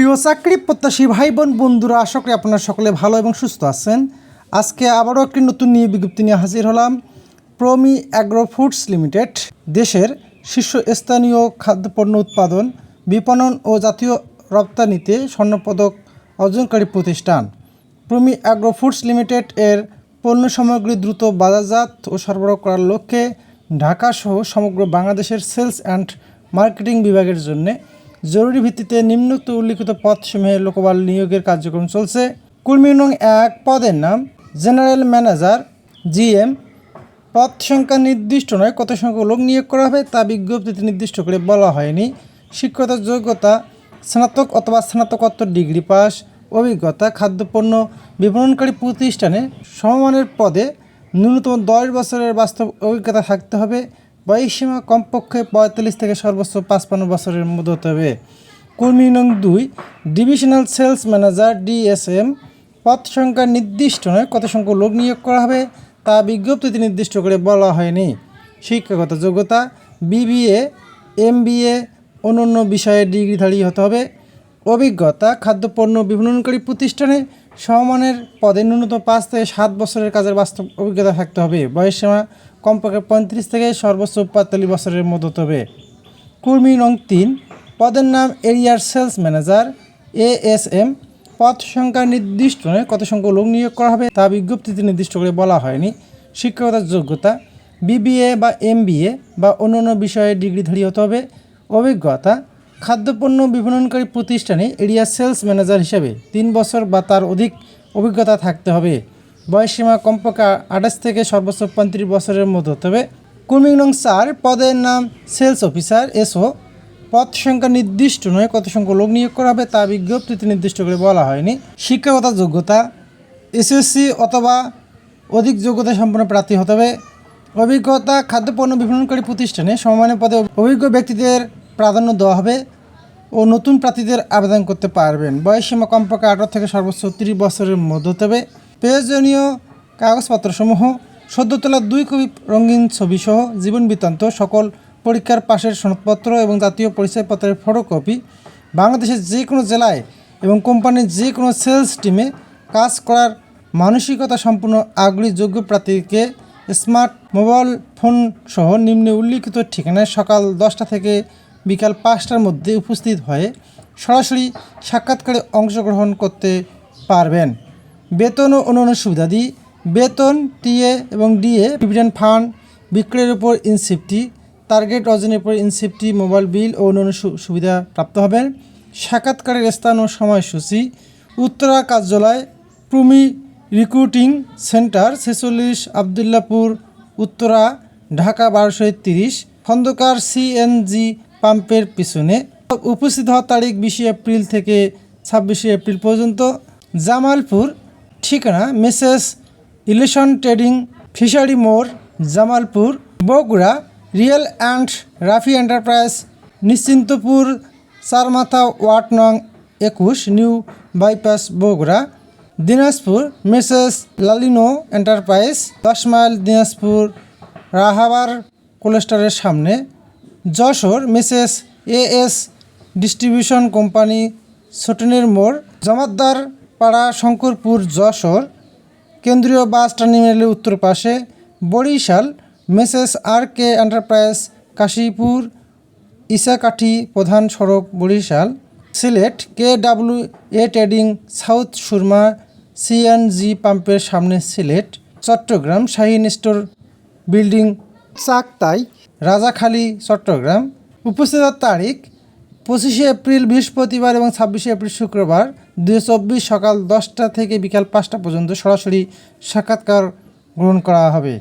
প্রিয় চাকরি প্রত্যাশী ভাই বোন বন্ধুরা, আশা করি আপনারা সকলে ভালো এবং সুস্থ আছেন। আজকে আবারও একটি নতুন নিয়ে বিজ্ঞপ্তি নিয়ে হাজির হলাম প্রমি অ্যাগ্রো ফুডস লিমিটেড, দেশের শীর্ষস্থানীয় খাদ্যপণ্য উৎপাদন, বিপণন ও জাতীয় রপ্তানিতে স্বর্ণপদক অর্জনকারী প্রতিষ্ঠান। প্রমি অ্যাগ্রো ফুডস লিমিটেড এর পণ্য সামগ্রী দ্রুত বাজারজাত ও সরবরাহ করার লক্ষ্যে ঢাকা সহ সমগ্র বাংলাদেশের সেলস অ্যান্ড মার্কেটিং বিভাগের জন্য জরুরি ভিত্তিতে নিম্নোক্ত উল্লিখিত পদসমূহে লোকবল নিয়োগের কার্যক্রম চলছে। কুর্মী নং এক, পদের নাম, জেনারেল ম্যানেজার, জিএম, পদ সংখ্যা নির্দিষ্ট নয়, কত সংখ্যক লোক নিয়োগ করা হবে তা বিজ্ঞপ্তিতে নির্দিষ্ট করে বলা হয়নি। শিক্ষতার যোগ্যতা, স্নাতক অথবা স্নাতকোত্তর ডিগ্রি পাস, অভিজ্ঞতা, খাদ্যপণ্য বিপণনকারী প্রতিষ্ঠানে সমমানের পদে ন্যূনতম দশ বছরের বাস্তব অভিজ্ঞতা থাকতে হবে। বয়সসীমা কমপক্ষে পঁয়তাল্লিশ থেকে সর্বোচ্চ পাঁচপান্ন বছরের মধ্যে হতে হবে। কর্মী নং দুই, ডিভিশনাল সেলস ম্যানেজার ডিএসএম, পদ সংখ্যা নির্দিষ্ট নয়, কত সংখ্যক লোক নিয়োগ করা হবে তা বিজ্ঞপ্তিতে নির্দিষ্ট করে বলা হয়নি। শিক্ষাগত যোগ্যতা, বিবিএ, এমবিএ, অন্যান্য বিষয়ে ডিগ্রিধারী হতে হবে। অভিজ্ঞতা, খাদ্যপণ্য বিপণনকারী প্রতিষ্ঠানে সমমানের পদে ন্যূনতম পাঁচ থেকে সাত বছরের কাজের বাস্তব অভিজ্ঞতা থাকতে হবে। বয়সসীমা কমপক্ষে পঁয়ত্রিশ থেকে সর্বোচ্চ পঁয়তাল্লিশ বছরের মধ্যে হতে হবে কর্মী নং তিন, পদের নাম এরিয়ার sales manager A S M পদ সংখ্যা নির্দিষ্ট নয়, কত সংখ্যক লোক নিয়োগ করা হবে তা বিজ্ঞপ্তিতে নির্দিষ্ট করে বলা হয়নি। শিক্ষকতার যোগ্যতা, বিবিএ বা এমবিএ বা অন্যান্য বিষয়ে ডিগ্রিধারী হতে হবে। অভিজ্ঞতা, খাদ্যপণ্য বিপণনকারী প্রতিষ্ঠানে এরিয়া সেলস ম্যানেজার হিসেবে তিন বছর বা তার অধিক অভিজ্ঞতা থাকতে হবে। বয়সসীমা কমপক্ষে আঠাশ থেকে সর্বোচ্চ পঁয়ত্রিশ বছরের মধ্যে হতে হবে কর্মী নং চার পদের নাম সেলস অফিসার, এসও। পদ সংখ্যা নির্দিষ্ট নয়, কত সংখ্যক লোক নিয়োগ করা হবে তা বিজ্ঞপ্তিতে নির্দিষ্ট করে বলা হয়নি। শিক্ষাগত যোগ্যতা, এসএসসি অথবা অধিক যোগ্যতা সম্পন্ন প্রার্থী হতে হবে। অভিজ্ঞতা, খাদ্যপণ্য বিপণনকারী প্রতিষ্ঠানে সমমানের পদে অভিজ্ঞ ব্যক্তিদের প্রাধান্য দেওয়া হবে ও নতুন প্রার্থীদের আবেদন করতে পারবেন। বয়সসীমা কমপক্ষে আঠারো থেকে সর্বোচ্চ তিরিশ বছরের মধ্যে হতে হবে। প্রয়োজনীয় কাগজপত্রসমূহ সদ্য তোলা দুই কপি রঙিন ছবিসহ জীবন বৃত্তান্ত, সকল পরীক্ষার পাশের সনদপত্র এবং জাতীয় পরিচয়পত্রের ফটোকপি, বাংলাদেশের যে কোনো জেলায় এবং কোম্পানির যে কোনো সেলস টিমে কাজ করার মানসিকতা সম্পূর্ণ আগ্রহী যোগ্য প্রার্থীকে স্মার্ট মোবাইল ফোন সহ নিম্নে উল্লিখিত ঠিকানায় সকাল দশটা থেকে বিকাল পাঁচটার মধ্যে উপস্থিত হয়ে সরাসরি সাক্ষাৎকারে অংশগ্রহণ করতে পারবেন। বেতন ও অন্যান্য সুবিধাদি বেতন, টিএ এবং ডিএ, ডিভিডেন্ড ফান্ড, বিক্রয়ের উপর ইনসেপ্টি টার্গেট অর্জনের উপর ইনসেপ্টি মোবাইল বিল ও অন্যান্য সুবিধা প্রাপ্ত হবেন। সাক্ষাৎকারের স্থান ও সময়সূচি, উত্তরা কার্যালয়, প্রমি রিক্রুটিং সেন্টার, ছেচল্লিশ আবদুল্লাপুর, উত্তরা, ঢাকা বারোশো তিরিশ খন্দকার সিএনজি পাম্পের পিছনে। উপস্থিত হওয়ার তারিখ বিশে এপ্রিল থেকে ছাব্বিশে এপ্রিল পর্যন্ত। জামালপুর ঠিকানা মিসেস ইলেশন ট্রেডিং, ফিশারি মোড়, Jamalpur, Bogura, real and Rafi enterprise, Nishchintapur Charmatha ward নং একুশ, new bypass, Bogura, Dinajpur, Mrs লালিনো enterprise, দশ মাইল দিনাজপুর, রাহাবার কোলেস্টারের সামনে, Jashore, Mrs A S distribution company, ছোটনের মোড় জমাদ্দার পাড়া, শঙ্করপুর, যশোর, কেন্দ্রীয় বাস টার্মিনালের উত্তর পাশে Barishal, Messrs R K enterprise, Kashipur, Isakathi প্রধান সড়ক, Barishal, Sylhet K W A trading, south Surma CNG পাম্পের সামনে সিলেট, চট্টগ্রাম শাহিন স্টোর বিল্ডিং, চাকতাই, রাজাখালী, চট্টগ্রাম। উপস্থিত তারিখ পঁচিশে এপ্রিল, বৃহস্পতিবার এবং ছাব্বিশে এপ্রিল শুক্রবার দুই সকাল দশটা থেকে বিকাল পাঁচটা পর্যন্ত সরাসরি সাক্ষাৎকার গ্রহণ করা হবে।